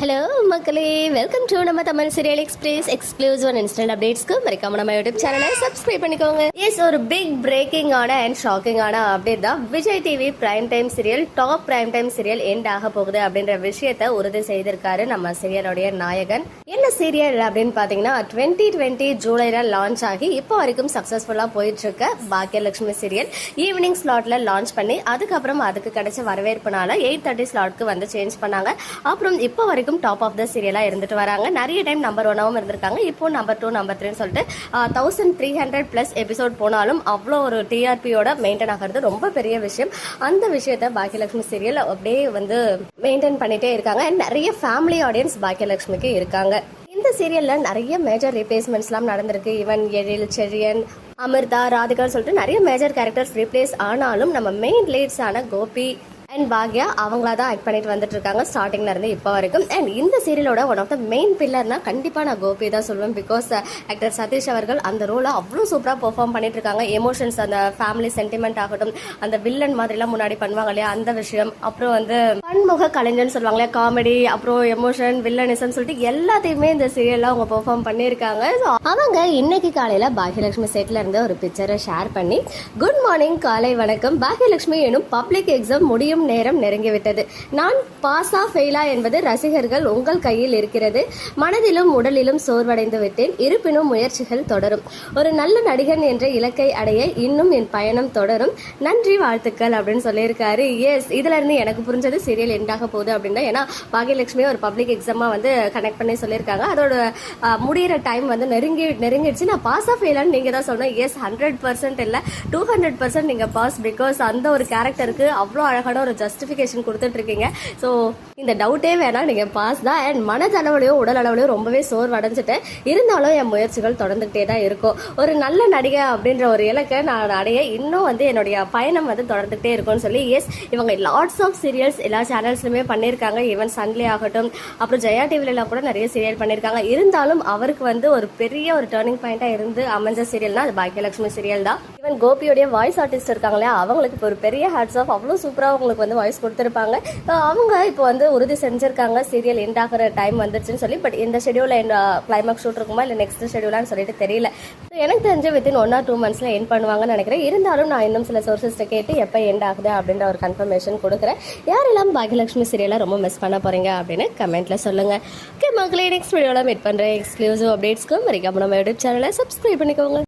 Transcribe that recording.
Hello மக்களே. Welcome to நம்ம Tamil serial express exclusive one instant அப்டேட்ஸ்க்கு மறக்காம நம்ம யூடியூப் சேனலை சப்ஸ்கிரைப் பண்ணிக்கோங்க. எஸ் ஒரு பிக் பிரேக்கிங்கான அண்ட் ஷாக்கிங்கான அப்டேட் தான் Vijay TV prime time serial top prime time serial end ஆக போகுது அப்படின்ற விஷயத்த உறுதி செய்திருக்காரு நம்ம சீரியலுடைய நாயகன். என்ன சீரியல் அப்படின்னு பாத்தீங்கன்னா டுவெண்ட்டி டுவெண்ட்டி ஜூலைல லான்ச் ஆகி இப்போ வரைக்கும் சக்சஸ்ஃபுல்லா போயிட்டு இருக்க பாக்கியலட்சுமி சீரியல் ஈவினிங் ஸ்லாட்ல லான்ச் பண்ணி அதுக்கப்புறம் அதுக்கு கிடைச்ச வரவேற்புனால எயிட் தேர்ட்டி ஸ்லாட்க்கு வந்து சேஞ்ச் பண்ணாங்க. அப்புறம் இப்போ வரைக்கும் டாப் ஆஃப் த சீரியலா இருந்துட்டு வராங்க. நிறைய டைம் நம்பர் ஒன்னாவும் இருந்திருக்காங்க. இப்போ நம்பர் டூ நம்பர் த்ரீன்னு சொல்லிட்டு thousand three hundred plus episode போனாலும் அவ்வளோ ஒரு டிஆர்பியோட மெயின்டைன் ஆகிறது ரொம்ப பெரிய விஷயம். அந்த விஷயத்த பாக்கியலட்சுமி சீரியல் அப்படியே வந்து மெயின்டைன் பண்ணிட்டே இருக்காங்க. And நிறைய ஃபேமிலி ஆடியன்ஸ் பாக்கியலட்சுமிக்கு இருக்காங்க. இந்த சீரியல்ல நிறைய மேஜர் ரீப்ளேஸ்மெண்ட்ஸ்லாம் நடந்திருக்கு. ஈவன் எழில் செழியன் அமிர்தா ராதிகான்னு சொல்லிட்டு நிறைய மேஜர் கேரக்டர்ஸ் ரீப்ளேஸ் ஆனாலும் நம்ம மெயின் லீட்ஸான கோபி அண்ட் பாக்யா அவங்களா தான் ஆக்ட் பண்ணிட்டு வந்துட்டு இருக்காங்க ஸ்டார்டிங்ல இருந்து இப்போ வரைக்கும். அண்ட் இந்த சீரியலோட ஒன் ஆஃப் த மெயின் பில்லர்னா கண்டிப்பா நான் கோபி தான் சொல்லுவேன் பிகாஸ் ஆக்டர் uh, சதீஷ் அவர்கள் அந்த ரோலை அவ்வளோ சூப்பராக பெர்ஃபார்ம் பண்ணிட்டு இருக்காங்க எமோஷன்ஸ் அந்த ஃபேமிலி சென்டிமெண்ட் ஆகட்டும் அந்த வில்லன் மாதிரிலாம் முன்னாடி பண்ணுவாங்க இல்லையா அந்த விஷயம். அப்புறம் வந்து பன்முக கலைஞர்னு சொல்லுவாங்களே காமெடி அப்புறம் எமோஷன் வில்லனிசம் சொல்லிட்டு எல்லாத்தையுமே இந்த சீரியல்ல அவங்க பெர்ஃபார்ம் பண்ணியிருக்காங்க. ஸோ அவங்க இன்னைக்கு காலையில பாகியலட்சுமி செட்ல இருந்து ஒரு பிக்சரை ஷேர் பண்ணி குட் மார்னிங் காலை வணக்கம். பாகியலட்சுமி எனும் பப்ளிக் எக்ஸாம் முடியும் நேரம் நெருங்கிவிட்டது. நான் பாஸா ஃபெயிலா என்பது ரசிகர்கள் உங்கள் கையில் இருக்கிறது. மனதிலும் உடலிலும் சோர்வடைந்து விட்டேன். இருப்பினும் முயற்சிகள் தொடரும். ஒரு நல்ல நடிகன் என்ற இலக்கை அடைய இன்னும் என் பயணம் தொடரும். நன்றி வாழ்த்துக்கள் அப்படின்னு சொல்லியிருக்காரு. எஸ் இதுல இருந்து எனக்கு புரிஞ்சது சீரியல் எண்டாக போகுது அப்படின்னா ஏன்னா பாகியலட்சுமி ஒரு பப்ளிக் எக்ஸாமா வந்து கனெக்ட் பண்ணி சொல்லியிருக்காங்க. அதோட முடிகிற முடியிற டைம் வந்து நெருங்கி நெருங்கிடுச்சு. நான் பாஸ் ஆஃப் ஃபெயிலான்னு நீங்க தான் சொன்னேன். எஸ் ஹண்ட்ரட் பர்சன்ட் இல்லை. டூ ஹண்ட்ரட் பர்சன்ட் நீங்க பாஸ் பிகாஸ் அந்த ஒரு கேரக்டருக்கு அவ்வளோ அழகான ஒரு ஜஸ்டிஃபிகேஷன் கொடுத்துட்டு இருக்கீங்க ஸோ இந்த டவுட்டே வேணாம். நீங்கள் பாஸ் தான். அண்ட் மனதளவுலையும் உடல் அளவுலையும் ரொம்பவே சோர்வடைஞ்சிட்டேன் இருந்தாலும் என் முயற்சிகள் தொடர்ந்துகிட்டே தான் இருக்கும். ஒரு நல்ல நடிகை அப்படின்ற ஒரு இலக்கை நான் அடைய இன்னும் வந்து என்னுடைய பயணம் வந்து தொடர்ந்துகிட்டே இருக்கும்னு சொல்லி எஸ் இவங்க லாட்ஸ் ஆஃப் சீரியல்ஸ் எல்லா சேனல்ஸ்லுமே பண்ணியிருக்காங்க. ஈவன் சன்லே ஆகட்டும் அப்புறம் ஜெயா டிவிலாம் கூட நிறைய சீரியல் பண்ணியிருக்காங்க. இருந்தாலும் அவருக்கு வந்து ஒரு பெரிய ஒரு டேர்னிங் பாயிண்ட்டாக இருந்து அமைஞ்ச சீரியல்னா அது பாக்கியலட்சுமி சீரியல் தான். ஈவன் கோபியோடைய வாய்ஸ் ஆர்டிஸ்ட் இருக்காங்களே அவங்களுக்கு ஒரு பெரிய ஹேட்ஸ் ஆஃப் அவ்வளோ சூப்பராக அவங்களுக்கு வந்து வாய்ஸ் கொடுத்துருப்பாங்க. அவங்க இப்போ வந்து உறுதி செஞ்சிருக்காங்க. சீரியல் எண்ட் ஆகிற டைம் வந்துருச்சுன்னு சொல்லி பட் இந்த ஷெடியூலில் கிளைமேக்ஸ் ஷூட் இருக்குமா? இல்லை நெக்ஸ்ட் ஷெடியூலான்னு சொல்லிட்டு தெரியல. எனக்கு தெரிஞ்ச வித்தின் ஒன் ஆர் டூ மந்த்ஸில் எண்ட் பண்ணுவாங்கன்னு நினைக்கிறேன். இருந்தாலும் நான் இன்னும் சில சோர்சஸ்ட்டை கேட்டு எப்போ எண்ட் ஆகுது அப்படின்ற ஒரு கன்ஃபர்மேஷன் கொடுக்குறேன். யாரெல்லாம் பாகியலட்சுமி சீரியலாக ரொம்ப மிஸ் பண்ண போறீங்க அப்படின்னு கமெண்ட்ல சொல்லுங்க. ஓகே மக்களே நெக்ஸ்ட் வீடியோவில் மீட் பண்ணுறேன் எக்ஸ்க்ளூசிவ் அப்டேட்ஸ்க்கும் வரைக்கும் நம்ம யூடியூப் சேனலை சப்ஸ்கிரைப் பண்ணிக்கோங்க.